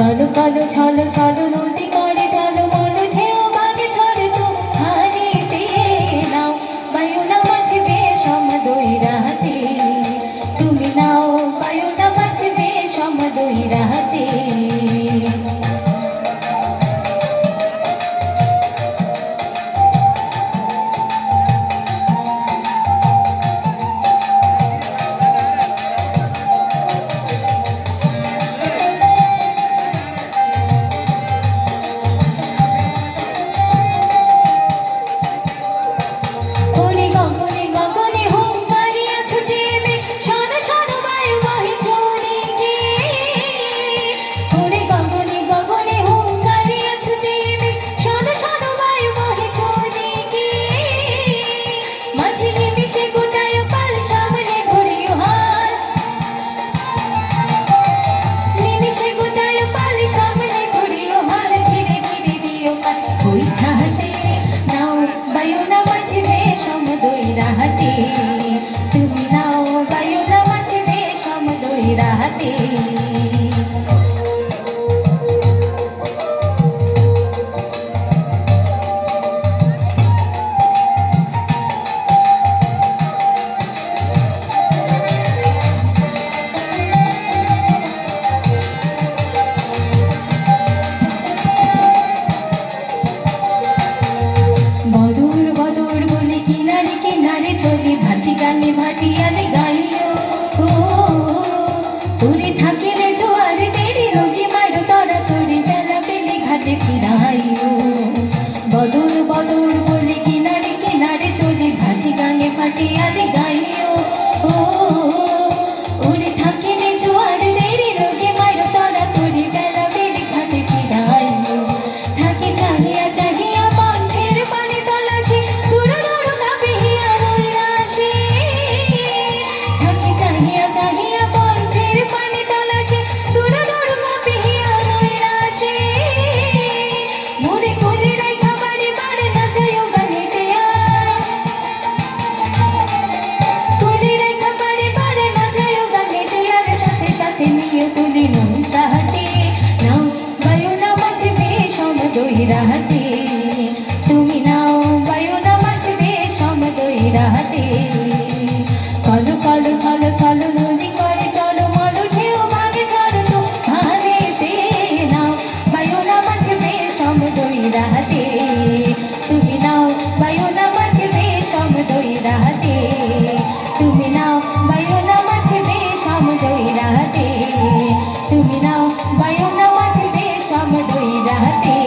কলো কলো ছলো ছলো নদী রাতে সমদই রাহাতে বদর বদর বলে কিনারে কিনারে চলি ভাটি গানে ভাটিয়ালে গাইও I think. রাতে। কল কল, ছল ছল নদী করে টল, মল, ঢেউ ভাগে ঝড় তো ভানেতে নাও, বায়না মাঝে বেশম দই রাতে। তুমি নাও, বায়না মাঝে বেশম দই রাতে। তুমি নাও, বায়না মাঝে বেশম দই রাতে। তুমি নাও, বায়না মাঝে বেশম দই রাতে।